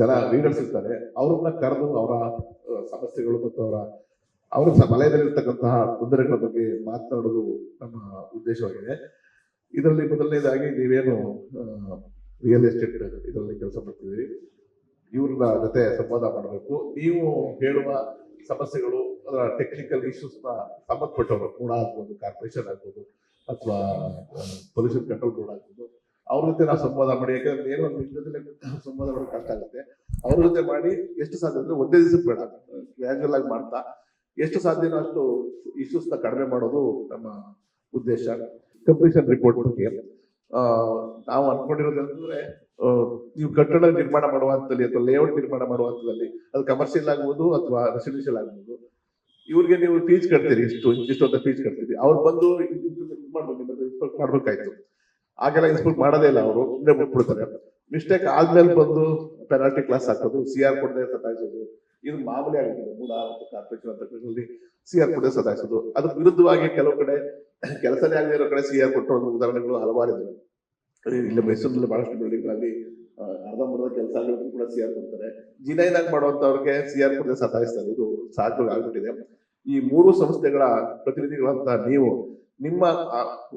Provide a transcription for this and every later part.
ಜನ ಲೀಡರ್ಸ್ ಇರ್ತಾರೆ ಅವ್ರನ್ನ ಕರೆದು ಅವರ ಸಮಸ್ಯೆಗಳು ಮತ್ತು ಅವರ ಅವರ ವಲಯದಲ್ಲಿರ್ತಕ್ಕಂತಹ ತೊಂದರೆಗಳ ಬಗ್ಗೆ ಮಾತನಾಡೋದು ನಮ್ಮ ಉದ್ದೇಶವಾಗಿದೆ. ಇದರಲ್ಲಿ ಮೊದಲನೇದಾಗಿ ನೀವೇನು ರಿಯಲ್ ಎಸ್ಟೇಟ್ ಇದರಲ್ಲಿ ಕೆಲಸ ಮಾಡ್ತಿದ್ದೀರಿ. ಇವ್ರನ್ನ ಜೊತೆ ಸಂವಾದ ಮಾಡಬೇಕು. ನೀವು ಹೇಳುವ ಸಮಸ್ಯೆಗಳು ಅದರ ಟೆಕ್ನಿಕಲ್ ಇಶ್ಯೂಸ್ನ ಸಂಬಂಧಪಟ್ಟವರು ಕೂಡ ಆಗ್ಬೋದು ಕಾರ್ಪೊರೇಷನ್ ಆಗ್ಬೋದು ಅಥವಾ ಪೊಲ್ಯೂಷನ್ ಕಂಟ್ರೋಲ್ ಬೋರ್ಡ್ ಆಗ್ಬೋದು ಅವ್ರ ಜೊತೆ ನಾವು ಸಂವಾದ ಮಾಡಿ, ಯಾಕಂದ್ರೆ ಏನೋ ನಿಮ್ಮ ಜೊತೆ ಸಂವಾದ ಮಾಡೋದು ಕಷ್ಟ ಆಗುತ್ತೆ ಅವ್ರ ಜೊತೆ ಮಾಡಿ ಎಷ್ಟು ಸಾಧ್ಯ ಅಂದ್ರೆ ಒಂದೇ ದಿವಸ ಬೇಡ. ಗ್ರ್ಯಾಜುವಲ್ ಆಗಿ ಮಾಡ್ತಾ, ಎಷ್ಟು ಸಾಧ್ಯನೋ ಅಷ್ಟು ಇಶ್ಯೂಸ್ನ ಕಡಿಮೆ ಮಾಡೋದು ನಮ್ಮ ಉದ್ದೇಶ. ಕಂಪ್ಲೀಷನ್ ರಿಪೋರ್ಟ್ ಬಗ್ಗೆ. ನಾವು ಅನ್ಕೊಂಡಿರೋದು ಅಂತಂದ್ರೆ ನೀವು ಕಟ್ಟಡ ನಿರ್ಮಾಣ ಮಾಡುವಂತದಲ್ಲಿ ಅಥವಾ ಲೇಔಟ್ ನಿರ್ಮಾಣ ಮಾಡುವಂತದಲ್ಲಿ ಅದು ಕಮರ್ಷಿಯಲ್ ಆಗ್ಬೋದು ಅಥವಾ ರೆಸಿಡೆನ್ಷಿಯಲ್ ಆಗ್ಬೋದು. ಇವ್ರಿಗೆ ನೀವು ಫೀಸ್ ಕಟ್ತೀರಿ, ಇಷ್ಟು ಇಷ್ಟು ಅಂತ ಫೀಸ್ ಕಟ್ತೀರಿ. ಅವ್ರು ಬಂದು ಮಾಡ್ಬೇಕು ಮಾಡ್ಬೇಕಾಯ್ತು. ಆಗೆಲ್ಲ ಇನ್ಸ್ಪೆಕ್ಟ್ ಮಾಡೋದೇ ಇಲ್ಲ ಅವರು. ಬಿಟ್ಬಿಡ್ತಾರೆ. ಮಿಸ್ಟೇಕ್ ಆದ್ಮೇಲೆ ಬಂದು ಪೆನಾಲ್ಟಿ ಕ್ಲಾಸ್ ಹಾಕೋದು ಸಿ ಆರ್ ಕೊಡದೆ ಸತಾಯಿಸೋದು. ಇದು ಮಾಮೂಲಿ ಆಗಿದೆ. ಮೂಡ ಮತ್ತು ಕಾರ್ಪೊರೇಷನ್ ಅಂತ ಸಿ ಆರ್ ಕೊಡದೆ ಸತಾಯಿಸೋದು. ಅದ್ರ ವಿರುದ್ಧವಾಗಿ ಕೆಲವು ಕಡೆ ಕೆಲಸನೇ ಆಗದೆ ಇರೋ ಕಡೆ ಸಿ ಆರ್ ಕೊಟ್ಟರು ಉದಾಹರಣೆಗಳು ಹಲವಾರು ಇದಾವೆ. ಇಲ್ಲಿ ಮೈಸೂರಿನಲ್ಲಿ ಬಹಳಷ್ಟು ಬಿಲ್ಡಿಂಗ್ಗಳಲ್ಲಿ ಅರ್ಧಂಬರ್ಧ ಕೆಲಸ ಆಗಿರೋದು ಕೂಡ ಸಿ ಆರ್ ಕೊಡ್ತಾರೆ. ಜಿನೈನಾಗ್ ಮಾಡುವಂತವ್ರಿಗೆ ಸಿ ಆರ್ ಕೊಡದೆ ಸತಾಯಿಸ್ತಾರೆ. ಇದು ಸಾಧ್ಯ ಆಗ್ಬಿಟ್ಟಿದೆ. ಈ ಮೂರು ಸಂಸ್ಥೆಗಳ ಪ್ರತಿನಿಧಿಗಳಂತ ನೀವು ನಿಮ್ಮ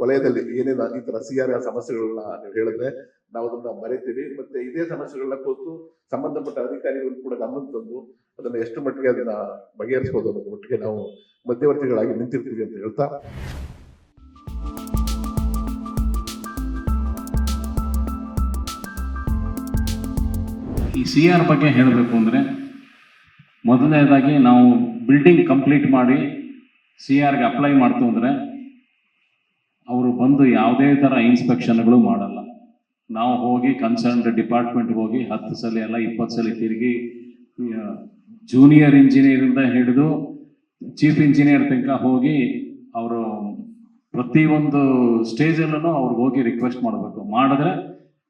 ವಲಯದಲ್ಲಿ ಏನೇನು ಈ ಸಿ ಆರ್ ಸಮಸ್ಯೆಗಳನ್ನ ನೀವು ಹೇಳಿದ್ರೆ ನಾವು ಅದನ್ನ ಮರಿತೀವಿ. ಮತ್ತೆ ಇದೇ ಸಮಸ್ಯೆಗಳನ್ನ ಕುರಿತು ಸಂಬಂಧಪಟ್ಟ ಅಧಿಕಾರಿಗಳು ಕೂಡ ಗಮನಕ್ಕೆ ತಂದು ಅದನ್ನ ಎಷ್ಟು ಮಟ್ಟಿಗೆ ಅದನ್ನ ಬಗೆಹರಿಸಬಹುದು ಅನ್ನೋ ಮಟ್ಟಿಗೆ ನಾವು ಮಧ್ಯವರ್ತಿಗಳಾಗಿ ನಿಂತಿರ್ತೀವಿ ಅಂತ ಹೇಳ್ತಾ ಈ ಸಿ ಆರ್ ಬಗ್ಗೆ ಹೇಳಬೇಕು ಅಂದರೆ ಮೊದಲನೇದಾಗಿ ನಾವು ಬಿಲ್ಡಿಂಗ್ ಕಂಪ್ಲೀಟ್ ಮಾಡಿ ಸಿ ಆರ್ಗೆ ಅಪ್ಲೈ ಮಾಡ್ತು ಅಂದರೆ ಅವರು ಬಂದು ಯಾವುದೇ ಥರ ಇನ್ಸ್ಪೆಕ್ಷನ್ಗಳು ಮಾಡಲ್ಲ. ನಾವು ಹೋಗಿ ಕನ್ಸರ್ನ್ಡ್ ಡಿಪಾರ್ಟ್ಮೆಂಟ್ ಹೋಗಿ ಹತ್ತು ಸಲ ಎಲ್ಲ ಇಪ್ಪತ್ತು ಸಲ ತಿರುಗಿ ಜೂನಿಯರ್ ಇಂಜಿನಿಯರಿಂದ ಹಿಡಿದು ಚೀಫ್ ಇಂಜಿನಿಯರ್ ತನಕ ಹೋಗಿ ಅವರು ಪ್ರತಿಯೊಂದು ಸ್ಟೇಜಲ್ಲೂ ಅವ್ರಿಗೆ ಹೋಗಿ ರಿಕ್ವೆಸ್ಟ್ ಮಾಡಬೇಕು. ಮಾಡಿದ್ರೆ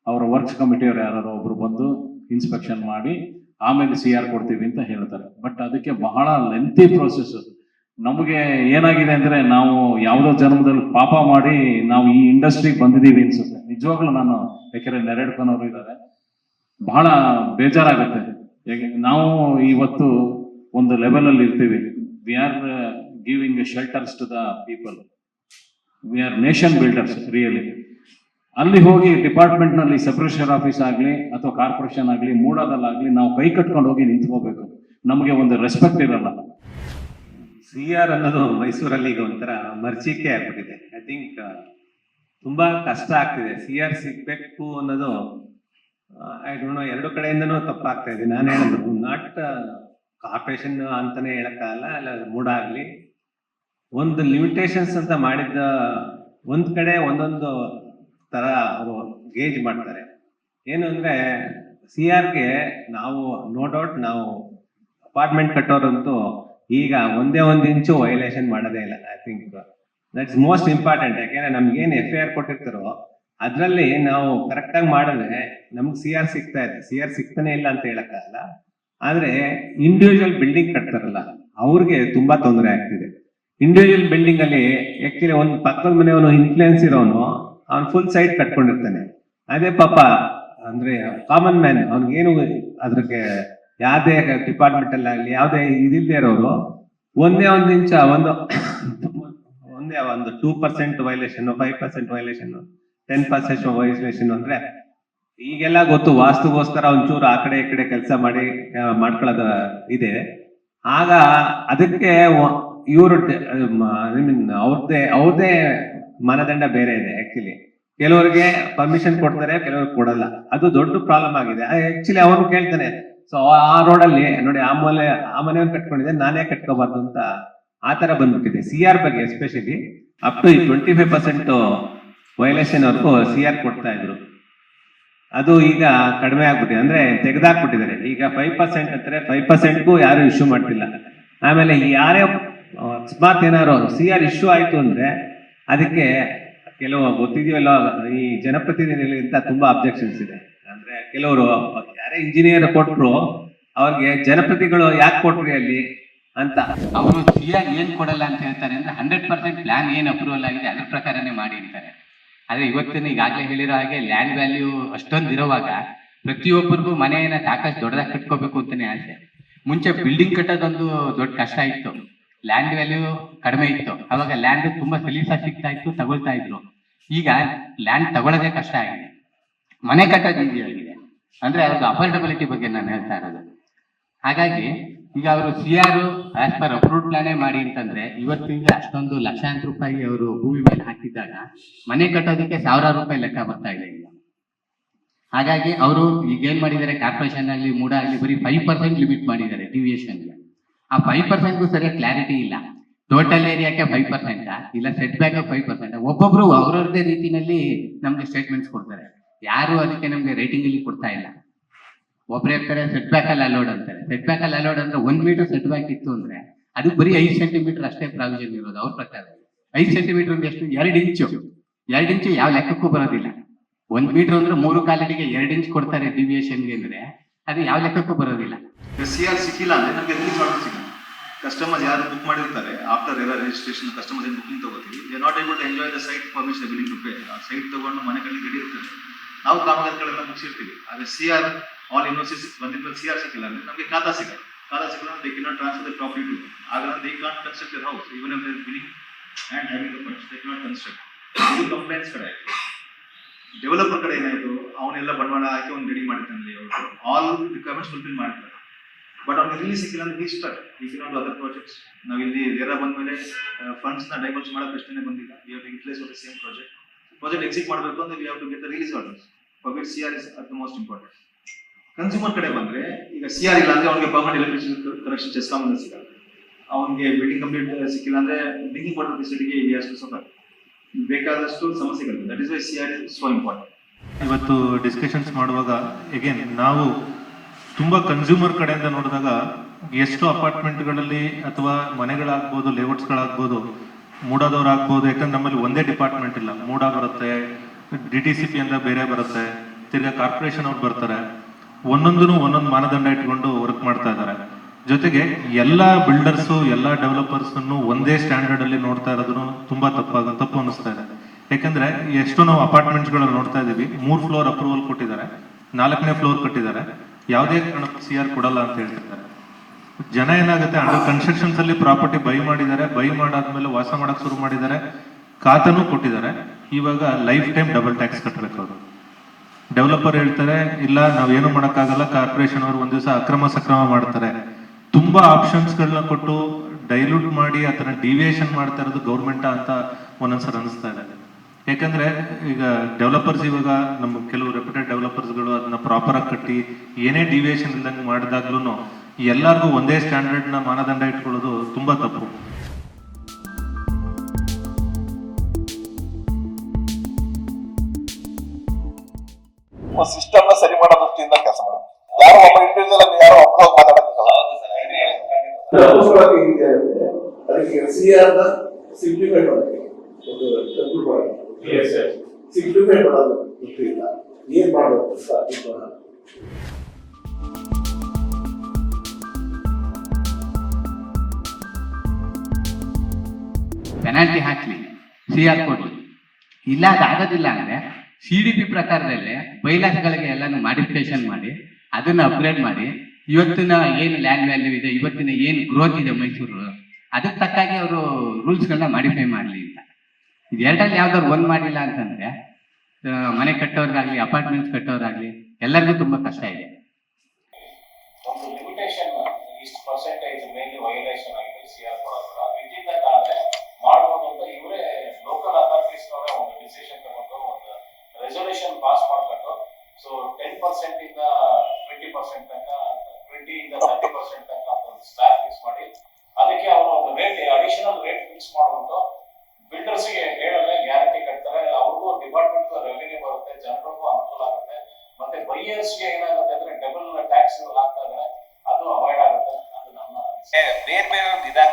ಅವರ ವರ್ಕ್ಸ್ ಕಮಿಟಿಯವ್ರು ಯಾರು ಒಬ್ರು ಬಂದು ಇನ್ಸ್ಪೆಕ್ಷನ್ ಮಾಡಿ ಆಮೇಲೆ ಸಿ ಆರ್ ಕೊಡ್ತೀವಿ ಅಂತ ಹೇಳ್ತಾರೆ. ಬಟ್ ಅದಕ್ಕೆ ಬಹಳ ಲೆಂತಿ ಪ್ರೋಸೆಸ್. ನಮಗೆ ಏನಾಗಿದೆ ಅಂದ್ರೆ ನಾವು ಯಾವುದೋ ಜನ್ಮದಲ್ಲಿ ಪಾಪ ಮಾಡಿ ನಾವು ಈ ಇಂಡಸ್ಟ್ರಿಗೆ ಬಂದಿದ್ದೀವಿ ಅನ್ಸುತ್ತೆ. ನಿಜವಾಗ್ಲೂ ನಾನು ಯಾಕೆಂದ್ರೆ ನೆರೆಡ್ಕೊನವ್ರು ಇದ್ದಾರೆ. ಬಹಳ ಬೇಜಾರಾಗುತ್ತೆ. ನಾವು ಇವತ್ತು ಒಂದು ಲೆವೆಲ್ ಅಲ್ಲಿ ಇರ್ತೀವಿ. We are giving shelters to the people we are nation builders really ಅಲ್ಲಿ ಹೋಗಿ ಡಿಪಾರ್ಟ್ಮೆಂಟ್ನಲ್ಲಿ ಆಫೀಸ್ ಆಗಲಿ ಅಥವಾ ಕಾರ್ಪೊರೇಷನ್ ಆಗಲಿ, ಮೂಡೋದಲ್ಲಾಗ್ಲಿ ನಾವು ಕೈ ಕಟ್ಕೊಂಡು ಹೋಗಿ ನಿಂತ್ಕೋಬೇಕು. ನಮಗೆ ಒಂದು ರೆಸ್ಪೆಕ್ಟ್ ಇರಲ್ಲ. ಸಿ ಆರ್ ಅನ್ನೋದು ಮೈಸೂರಲ್ಲಿ ಈಗ ಒಂಥರ ಮರ್ಚಿಕೆ ಆಗ್ಬಿಟ್ಟಿದೆ. ಐ ಥಿಂಕ್ ತುಂಬಾ ಕಷ್ಟ ಆಗ್ತಿದೆ. ಸಿ ಆರ್ ಸಿಗ್ಬೇಕು ಅನ್ನೋದು ಐ ಡೋಂಟ್ ನೋ ಎರಡು ಕಡೆಯಿಂದನೂ ತಪ್ಪಾಗ್ತಾ ಇದೆ. ನಾನು ಹೇಳಿದ್ರು ನಾಟ್ ಕಾರ್ಪೊರೇಷನ್ ಅಂತಾನೆ ಹೇಳಕ್ಕಾಗಲ್ಲ. ಅಲ್ಲ ಮೂಡ ಆಗ್ಲಿ. ಒಂದು ಲಿಮಿಟೇಷನ್ಸ್ ಅಂತ ಮಾಡಿದ್ದ, ಒಂದ್ ಕಡೆ ಒಂದೊಂದು ತರ ಅವರು ಗೇಜ್ ಮಾಡ್ತಾರೆ. ಏನು ಅಂದ್ರೆ ಸಿ ಆರ್ಗೆ ನಾವು ನೋ ಡೌಟ್ ನಾವು ಅಪಾರ್ಟ್ಮೆಂಟ್ ಕಟ್ಟೋರಂತೂ ಈಗ ಒಂದೇ ಒಂದು ಇಂಚು ವೈಲೇಷನ್ ಮಾಡೋದೇ ಇಲ್ಲ I think that's most important ಯಾಕೆಂದ್ರೆ ನಮ್ಗೆ ಎಫ್ ಐ ಆರ್ ಕೊಟ್ಟಿರ್ತಾರೋ, ಅದರಲ್ಲಿ ನಾವು ಕರೆಕ್ಟ್ ಆಗಿ ಮಾಡಿದ್ರೆ ನಮ್ಗೆ ಸಿ ಆರ್ ಸಿಗ್ತಾ ಇದೆ. ಸಿ ಆರ್ ಸಿಗ್ತಾನೆ ಇಲ್ಲ ಅಂತ ಹೇಳಕ್ಕಾಗಲ್ಲ ಆದ್ರೆ ಇಂಡಿವಿಜುವಲ್ ಬಿಲ್ಡಿಂಗ್ ಕಟ್ತಾರಲ್ಲ, ಅವ್ರಿಗೆ ತುಂಬಾ ತೊಂದರೆ ಆಗ್ತಿದೆ. ಇಂಡಿವಿಜುವಲ್ ಬಿಲ್ಡಿಂಗ್ ಅಲ್ಲಿ ಆಕ್ಚುಲಿ ಒಂದು ಪಕ್ಕದ ಮನೆಯವನು ಇನ್ಫ್ಲೂಯೆನ್ಸ್ ಇರೋನು, ಅವ್ನು ಫುಲ್ ಸೈಟ್ ಕಟ್ಕೊಂಡಿರ್ತಾನೆ. ಅದೇ ಪಾಪ ಅಂದ್ರೆ ಕಾಮನ್ ಮ್ಯಾನ್ ಅವ್ನಿಗೇನು ಅದ್ರಿಗೆ ಯಾವ್ದೇ ಡಿಪಾರ್ಟ್ಮೆಂಟ್ ಅಲ್ಲಿ ಯಾವುದೇ ಇದಿಲ್ಲದೆ ಇರೋರು, ಒಂದೇ ಒಂದು ಇಂಚ, ಒಂದು, ಒಂದೇ ಒಂದು two percent violation five percent violation ten percent violation ಅಂದ್ರೆ ಈಗೆಲ್ಲ ಗೊತ್ತು, ವಾಸ್ತುಗೋಸ್ಕರ ಒಂಚೂರು ಆ ಕಡೆ ಈ ಕಡೆ ಕೆಲಸ ಮಾಡಿ ಮಾಡ್ಕೊಳ್ಳೋದು ಇದೆ. ಆಗ ಅದಕ್ಕೆ ಇವರು ಅವ್ರದ್ದೇ ಅವ್ರದೇ ಮಾನದಂಡ ಬೇರೆ ಇದೆ ಆಕ್ಚುಲಿ ಕೆಲವರಿಗೆ ಪರ್ಮಿಷನ್ ಕೊಡ್ತಾರೆ, ಕೆಲವ್ರಿಗೆ ಕೊಡಲ್ಲ. ಅದು ದೊಡ್ಡ ಪ್ರಾಬ್ಲಮ್ ಆಗಿದೆ. ಆಕ್ಚುಲಿ ಅವನು ಕೇಳ್ತಾನೆ ಸೊ ಆ ರೋಡಲ್ಲಿ ನೋಡಿ, ಆ ಮೂಲೆ, ಆ ಮನೆಯವ್ನು ಕಟ್ಕೊಂಡಿದ್ದೆ ನಾನೇ ಕಟ್ಕೋಬಾರ್ದು ಅಂತ ಆ ತರ ಬಂದ್ಬಿಟ್ಟಿದೆ. ಸಿ ಆರ್ ಬಗ್ಗೆ especially up to twenty five percent violation ವರ್ಗು ಸಿ ಆರ್ ಕೊಡ್ತಾ ಇದ್ರು. ಅದು ಈಗ ಕಡಿಮೆ ಆಗ್ಬಿಟ್ಟಿದೆ. ಅಂದ್ರೆ ತೆಗೆದಾಕ್ಬಿಟ್ಟಿದ್ದಾರೆ. ಈಗ ಫೈವ್ ಪರ್ಸೆಂಟ್ ಅಂತಾರೆ ಫೈವ್ ಪರ್ಸೆಂಟ್ಗೂ ಯಾರು ಇಶ್ಯೂ ಮಾಡ್ತಿಲ್ಲ. ಆಮೇಲೆ ಯಾರೇ ಅಕಸ್ಮಾತ್ ಏನಾರು ಸಿ ಆರ್ ಇಶ್ಯೂ ಆಯ್ತು ಅಂದ್ರೆ ಅದಕ್ಕೆ ಕೆಲವು ಗೊತ್ತಿದೆಯಲ್ಲ ಈ ಜನಪ್ರತಿನಿಧಿಗಳಿಗಿಂತ ತುಂಬಾ ಅಬ್ಜೆಕ್ಷನ್ಸ್ ಇದೆ. ಅಂದ್ರೆ ಕೆಲವರು ಯಾರೇ ಇಂಜಿನಿಯರ್ ಕೊಟ್ರು ಅವ್ರಿಗೆ ಜನಪ್ರತಿಗಳು ಯಾಕೆ ಕೊಟ್ರಿ ಅಲ್ಲಿ ಅಂತ. ಅವರು ಫ್ರೀಯಾಗಿ ಏನ್ ಕೊಡಲ್ಲ ಅಂತ ಹೇಳ್ತಾರೆ ಅಂದ್ರೆ ಹಂಡ್ರೆಡ್ ಪರ್ಸೆಂಟ್ ಪ್ಲಾನ್ ಏನ್ ಅಪ್ರೂವಲ್ ಆಗಿದೆ ಅದ್ರ ಪ್ರಕಾರನೇ ಮಾಡಿ ಅಂತಾರೆ. ಆದ್ರೆ ಇವತ್ತಿನ ಈಗಾಗಲೇ ಹೇಳಿರೋ ಹಾಗೆ ಲ್ಯಾಂಡ್ ವ್ಯಾಲ್ಯೂ ಅಷ್ಟೊಂದು ಇರುವಾಗ ಪ್ರತಿಯೊಬ್ಬರಿಗೂ ಮನೆಯನ್ನ ಸಾಕಷ್ಟು ದೊಡ್ಡದಾಗಿ ಕಟ್ಕೋಬೇಕು ಅಂತಾನೆ ಆಸೆ. ಮುಂಚೆ ಬಿಲ್ಡಿಂಗ್ ಕಟ್ಟೋದೊಂದು ದೊಡ್ಡ ಕಷ್ಟ ಇತ್ತು. ಲ್ಯಾಂಡ್ ವ್ಯಾಲ್ಯೂ ಕಡಿಮೆ ಇತ್ತು. ಅವಾಗ ಲ್ಯಾಂಡ್ ತುಂಬಾ ಸಲೀಸಾಗಿ ಸಿಗ್ತಾ ಇತ್ತು, ತಗೊಳ್ತಾ ಇದ್ರು. ಈಗ ಲ್ಯಾಂಡ್ ತಗೊಳ್ಳೋದೇ ಕಷ್ಟ ಆಗಿದೆ. ಮನೆ ಕಟ್ಟೋದು ಈಸಿ ಅಂದ್ರೆ ಅವ್ರದ್ದು ಅಫೋರ್ಡಬಿಲಿಟಿ ಬಗ್ಗೆ ನಾನು ಹೇಳ್ತಾ ಇರೋದು. ಹಾಗಾಗಿ ಈಗ ಅವರು C R as per approved ಪ್ಲಾನೇ ಮಾಡಿ ಅಂತಂದ್ರೆ ಇವತ್ತಿಗೆ ಅಷ್ಟೊಂದು ಲಕ್ಷಾಂತರ ರೂಪಾಯಿ ಅವರು ಭೂಮಿ ಮೇಲೆ ಹಾಕಿದ್ದಾಗ ಮನೆ ಕಟ್ಟೋದಕ್ಕೆ ಸಾವಿರಾರು ರೂಪಾಯಿ ಲೆಕ್ಕ ಬರ್ತಾ ಇದೆ ಈಗ. ಹಾಗಾಗಿ ಅವರು ಈಗ ಏನ್ ಮಾಡಿದ್ದಾರೆ ಕಾರ್ಪೊರೇಷನ್ ಆಗಲಿ ಮೂಡ ಆಗಲಿ ಬರೀ ಫೈವ್ ಪರ್ಸೆಂಟ್ ಲಿಮಿಟ್ ಮಾಡಿದ್ದಾರೆ ಡಿವಿಯೇಷನ್ಗೆ ಆ ಫೈವ್ ಪರ್ಸೆಂಟ್ಗೂ ಸರಿಯಾಗಿ ಕ್ಲಾರಿಟಿ ಇಲ್ಲ. ಟೋಟಲ್ ಏರಿಯಾಕ್ಕೆ ಫೈವ್ ಪರ್ಸೆಂಟ್ ಇಲ್ಲ ಸೆಟ್ ಬ್ಯಾಕ್ ಫೈವ್ ಪರ್ಸೆಂಟ್ ಒಬ್ಬೊಬ್ರು ಅವ್ರವ್ರದೇ ರೀತಿನಲ್ಲಿ ನಮ್ಗೆ ಸ್ಟೇಟ್ಮೆಂಟ್ಸ್ ಕೊಡ್ತಾರೆ. ಯಾರು ಅದಕ್ಕೆ ನಮ್ಗೆ ರೇಟಿಂಗ್ ಅಲ್ಲಿ ಕೊಡ್ತಾ ಇಲ್ಲ. ಒಬ್ರು ಹೇಳ್ತಾರೆ ಸೆಟ್ ಬ್ಯಾಕ್ ಅಲ್ಲಿ ಅಲೋಡ್ ಅಂತಾರೆ. ಸೆಟ್ ಬ್ಯಾಕ್ ಅಲ್ಲಿ ಅಲೋಡ್ ಅಂದ್ರೆ ಒಂದ್ ಮೀಟರ್ ಸೆಟ್ ಬ್ಯಾಕ್ ಇತ್ತು ಅಂದ್ರೆ ಅದು ಬರೀ ಐದು ಸೆಂಟಿಮೀಟರ್ ಅಷ್ಟೇ ಪ್ರಾವಿಷನ್ ಇರೋದು ಅವ್ರ ಪ್ರಕಾರ. ಐದು ಸೆಂಟಿಮೀಟರ್ ಅಂದ್ರೆ ಎಷ್ಟು ಎರಡು ಇಂಚು ಎರಡು ಇಂಚು ಯಾವ ಲೆಕ್ಕಕ್ಕೂ ಬರೋದಿಲ್ಲ. ಒಂದ್ ಮೀಟರ್ ಅಂದ್ರೆ ಮೂರು ಕಾಲಡಿಗೆ ಎರಡು ಇಂಚ್ ಕೊಡ್ತಾರೆ ಡಿವಿಯೇಷನ್ಗೆ ಅಂದ್ರೆ ಅದು ಯಾವ ಲೆಕ್ಕಕ್ಕೂ ಬರೋದಿಲ್ಲ. ಸಿ ಆರ್ ಸಿಕ್ಕಿಲ್ಲ ಅಂದ್ರೆ ನಮಗೆ ಕಸ್ಟಮರ್ಸ್ ಯಾರು ಬುಕ್ ಮಾಡಿರ್ತಾರೆ ಆಫ್ಟರ್ ಎಲ್ಲ ರಿಜಿಸ್ಟ್ರೇಷನ್ ಕಸ್ಟಮರ್ ಏನು ಬುಕ್ಕಿಂಗ್ ತಗೋತೀವಿ. They not able to enjoy the site permission billing to pay ಆ ಸೈಟ್ ತಗೊಂಡು ಮನೆ ಕಡೆ ಇರ್ತಾರೆ ನಾವು ಕಾಮಗಾರಿಗಳೆಲ್ಲ ಮುಗಿಸಿರ್ತೀವಿ. ಆದರೆ ಸಿ ಆರ್ ಆಲ್ ಯೂನಿವರ್ಸಿಟಿ ಬಂದಿದ್ಮೇಲೆ ಸಿ ಆರ್ ಸಿಕ್ಕಿಲ್ಲ ಅಂದ್ರೆ ನಮಗೆ ಖಾತಾ ಸಿಗಲ್ಲ. ಖಾತಾ ಸಿಗಲ್ಲ they cannot transfer the property to ಆಗ they can't construct house even if billing and having the they cannot construct ಇದು ಕಂಪ್ಲೇಂಟ್ಸ್ ಕಡೆ ಡೆವಲಪರ್ ಕಡೆ ಏನಾಯ್ತು? ಅವನೆಲ್ಲ ಬಂಡವಾಳ ಹಾಕಿ ಅವ್ನು ರೆಡಿ ಮಾಡಿರ್ತಾನೆ ಆಲ್ ರಿಕ್ವೈರ್ಮೆಂಟ್ಸ್ ಫುಲ್ಫಿಲ್ ಮಾಡ್ತಾರೆ ಬಟ್ ಅವ್ನಿಗೆ ರಿಲೀಸ್ ಸಿಕ್ಕಿಲ್ಲ ಅಂದ್ರೆ ಈ ಸ್ಟಾರ್ಟ್ ಈ ಕಿನಾಟ್ ಅದರ್ ಪ್ರಾಜೆಕ್ಟ್ಸ್ ನಾವಿಲ್ಲಿ ರೇರಾ ಬಂದ್ಮೇಲೆ ಫಂಡ್ಸ್ನ ಡೈವರ್ಸ್ ಮಾಡೋ ಪ್ರಶ್ನೆ ಬಂದಿಲ್ಲ. We have utilise of the same project project exit ಮಾಡಬೇಕು ಅಂದ್ರೆ we have to get the release orders for which C R is at the most important consumer ಕಡೆ ಬಂದ್ರೆ, ಈಗ ಸಿ ಆರ್ ಇಲ್ಲ ಅಂದ್ರೆ ಅವ್ನಿಗೆ ಪರ್ಮನೆಂಟ್ ಎಲೆಕ್ಟ್ರಿಷನ್ ಕನೆಕ್ಷನ್ ಚೆಸ್ಕಾಮ್ ಅಂತ ಸಿಗಲ್ಲ. ಅವನಿಗೆ ಬಿಲ್ಡಿಂಗ್ ಕಂಪ್ಲೀಟ್ ಸಿಕ್ಕಿಲ್ಲ ಅಂದ್ರೆ ಡ್ರಿಂಕಿಂಗ್ ವಾಟರ್ ಫೆಸಿಲಿಟಿಗೆ ಇಲ್ಲಿ ಅಷ್ಟು ಸಫರ್ ಬೇಕಾದಷ್ಟು ಸಮಸ್ಯೆಗಳಿವೆ that is why C R is so important ಇವತ್ತು ಡಿಸ್ಕಷನ್ಸ್ ಮಾಡುವಾಗ ಎಗೇನ್ ನಾವು ತುಂಬಾ ಕನ್ಸ್ಯೂಮರ್ ಕಡೆಯಿಂದ ನೋಡಿದಾಗ, ಎಷ್ಟು ಅಪಾರ್ಟ್ಮೆಂಟ್ಗಳಲ್ಲಿ ಅಥವಾ ಮನೆಗಳಾಗ್ಬೋದು ಲೇಔಟ್ಸ್ಗಳಾಗ್ಬೋದು ಮೂಡಾದವ್ರು ಆಗ್ಬೋದು, ಯಾಕಂದ್ರೆ ನಮ್ಮಲ್ಲಿ ಒಂದೇ ಡಿಪಾರ್ಟ್ಮೆಂಟ್ ಇಲ್ಲ. ಮೂಡ ಬರುತ್ತೆ ಡಿ ಟಿ ಸಿ ಪಿ ಅಂತ ಬೇರೆ ಬರುತ್ತೆ, ತಿರ್ಗಾ ಕಾರ್ಪೊರೇಷನ್ ಅವ್ರು ಬರ್ತಾರೆ. ಒಂದೊಂದನ್ನು ಒಂದೊಂದು ಮಾನದಂಡ ಇಟ್ಕೊಂಡು ವರ್ಕ್ ಮಾಡ್ತಾ ಇದ್ದಾರೆ ಜೊತೆಗೆ ಎಲ್ಲ ಬಿಲ್ಡರ್ಸು ಎಲ್ಲ ಡೆವಲಪರ್ಸ್ ಒಂದೇ ಸ್ಟ್ಯಾಂಡರ್ಡ್ ಅಲ್ಲಿ ನೋಡ್ತಾ ಇರೋದನ್ನು ತುಂಬಾ ತಪ್ಪಾಗ, ತಪ್ಪು ಅನಿಸ್ತಾ ಇದೆ. ಯಾಕಂದ್ರೆ ಎಷ್ಟೋ ನಾವು ಅಪಾರ್ಟ್ಮೆಂಟ್ಸ್ಗಳಲ್ಲಿ ನೋಡ್ತಾ ಇದ್ದೀವಿ ಮೂರು ಫ್ಲೋರ್ ಅಪ್ರೂವಲ್ ಕೊಟ್ಟಿದ್ದಾರೆ, ನಾಲ್ಕನೇ ಫ್ಲೋರ್ ಕೊಟ್ಟಿದ್ದಾರೆ. ಯಾವುದೇ ಕಾರಣಕ್ಕೂ ಸಿ ಆರ್ ಕೊಡಲ್ಲ ಅಂತ ಹೇಳ್ತಿದ್ದಾರೆ. ಜನ ಏನಾಗುತ್ತೆ ಅಂಡರ್ ಕನ್ಸ್ಟ್ರಕ್ಷನ್ಸ್ ಅಲ್ಲಿ ಪ್ರಾಪರ್ಟಿ ಬೈ ಮಾಡಿದ್ದಾರೆ ಬೈ ಮಾಡಾದ್ಮೇಲೆ ವಾಸ ಮಾಡಕ್ ಶುರು ಮಾಡಿದ್ದಾರೆ, ಖಾತನೂ ಕೊಟ್ಟಿದ್ದಾರೆ. ಇವಾಗ ಲೈಫ್ ಟೈಮ್ ಡಬಲ್ ಟ್ಯಾಕ್ಸ್ ಕಟ್ಟಬೇಕು ಅವರು. ಡೆವಲಪರ್ ಹೇಳ್ತಾರೆ, ಇಲ್ಲ ನಾವೇನು ಮಾಡೋಕ್ಕಾಗಲ್ಲ ಕಾರ್ಪೊರೇಷನ್ ಅವರು ಒಂದ್ ದಿವಸ ಅಕ್ರಮ ಸಕ್ರಮ ಮಾಡ್ತಾರೆ. ತುಂಬಾ ಆಪ್ಷನ್ಸ್ ಗಳನ್ನ ಕೊಟ್ಟು ಡೈಲ್ಯೂಟ್ ಮಾಡಿ ಅದನ್ನ ಡಿವಿಯೇಷನ್ ಮಾಡ್ತಾ ಇರೋದು ಗೌರ್ಮೆಂಟ್ ಅಂತ ಒಂದೊಂದ್ಸಲ ಅನಿಸ್ತಾ ಇದೆ. ಯಾಕಂದ್ರೆ ಈಗ ಡೆವಲಪರ್ಸ್ ಇವಾಗ ನಮ್ಮ ಕೆಲವು ರೆಪ್ಯೂಟೆಡ್ ಡೆವಲಪರ್ಸ್ಗಳು ಅದನ್ನ ಪ್ರಾಪರ್ ಆಗಿ ಕಟ್ಟಿ ಏನೇ ಡಿವಿಯೇಷನ್ ಇಲ್ದಂಗೆ ಮಾಡಿದಾಗ್ಲೂ ಎಲ್ಲರಿಗೂ ಒಂದೇ ಸ್ಟ್ಯಾಂಡರ್ಡ್ನ ಮಾನದಂಡ ಇಟ್ಕೊಳ್ಳೋದು ತುಂಬಾ ತಪ್ಪು. ಸಿಸ್ಟಮ್ನ ಸರಿ ಮಾಡೋ ದೃಷ್ಟಿಯಿಂದ ಕೆಲಸ ಮಾಡೋದು ಯಾರು ಒಬ್ಬ ಇಂಡಿವಿಜುವಲ್ ಅಲ್ಲಿ ಯಾರು ಒಬ್ಬ ಮಾತಾಡಕ್ಕಾಗಲ್ಲ. ಅದಕ್ಕೆ ಸಿ ಆರ್ನ ಸಿಂಪ್ಲಿಫೈ ಮಾಡೋದು ಸಿಂಪ್ಲಿಫೈ ಮಾಡೋದು ದೃಷ್ಟಿಯಿಂದ ಏನ್ ಮಾಡಬೇಕು ಪೆನಾಲ್ಟಿ ಹಾಕ್ಲಿ ಸಿ ಆರ್ ಕೊಡ್ಲಿ. ಇಲ್ಲ ಅದಾಗೋದಿಲ್ಲ ಅಂದ್ರೆ ಸಿ ಡಿ ಪಿ ಪ್ರಕಾರದಲ್ಲಿ ಬೈಲಾಸ್ಗಳಿಗೆ ಎಲ್ಲಾನು ಮಾಡಿಫಿಕೇಶನ್ ಮಾಡಿ, ಅದನ್ನ ಅಪ್ಗ್ರೇಡ್ ಮಾಡಿ, ಇವತ್ತಿನ ಏನು ಲ್ಯಾಂಡ್ ವ್ಯಾಲ್ಯೂ ಇದೆ, ಇವತ್ತಿನ ಏನು ಗ್ರೋತ್ ಇದೆ ಮೈಸೂರು, ಅದಕ್ಕೆ ತಕ್ಕಾಗಿ ಅವರು ರೂಲ್ಸ್ಗಳನ್ನ ಮಾಡಿಫೈ ಮಾಡಲಿ ಅಂತ. ಇದು ಎರಡರಲ್ಲಿ ಯಾವ್ದಾದ್ರು ಒಂದ್ ಮಾಡಿಲ್ಲ ಅಂತಂದ್ರೆ ಮನೆ ಕಟ್ಟೋರ್ಗಾಗ್ಲಿ ಅಪಾರ್ಟ್ಮೆಂಟ್ಸ್ ಕಟ್ಟೋರಾಗ್ಲಿ ಎಲ್ಲರಿಗೂ ತುಂಬಾ ಕಷ್ಟ ಇದೆ. ಒಂದು ಲಿಮಿಟೇಷನ್ ಇಷ್ಟು ಪರ್ಸೆಂಟೇಜ್ ಮೇಲೆ ವೈಲೇಷನ್ ಆಗಿದೆ ಸಿ ಆರ್ ಡಿಸಿಷನ್ ತಗೊಂಡು ಒಂದು ರೆಸೊಲ್ಯೂಷನ್ ಪಾಸ್ ಮಾಡ್ಕೊಂಡು ಸೊ ಟೆನ್ ಪರ್ಸೆಂಟ್ ಇಂದ ಟ್ವೆಂಟಿ ಪರ್ಸೆಂಟ್ ತನಕ ಟ್ವೆಂಟಿ ಇಂದ ತರ್ಟಿ ಪರ್ಸೆಂಟ್ ತನಕ ಒಂದು ಸ್ಲಾಬ್ ಫಿಕ್ಸ್ ಮಾಡಿ, ಅದಕ್ಕೆ ಅವರು ಒಂದು ರೇಟ್ ಅಡಿಷನಲ್ ರೇಟ್ ಫಿಕ್ಸ್ ಮಾಡ್ಬಿಟ್ಟು ಬಿಲ್ಡರ್ಸ್ಗೆ ಹೇಳಲ್ಲ ಗ್ಯಾರಂಟಿ ಕಟ್ತಾರೆ. ಅವ್ರಿಗೂ ಡಿಪಾರ್ಟ್ಮೆಂಟ್ ರೆವಿನ್ಯೂ ಬರುತ್ತೆ, ಜನರಿಗೂ ಅನುಕೂಲ ಆಗುತ್ತೆ. ಮತ್ತೆ ಬೈಯರ್ಸ್ಗೆ ಏನಾಗುತ್ತೆ ಅಂದ್ರೆ ಡಬಲ್ ಟ್ಯಾಕ್ಸ್ ಹಾಕ್ತಾ ಇದ್ರೆ, ಅದು ಅವಾಯ್ಡ್ ಆಗುತ್ತೆ ಅದು ನಮ್ಮ ಬೇರೆ ಬೇರೆ ಇದಾಗ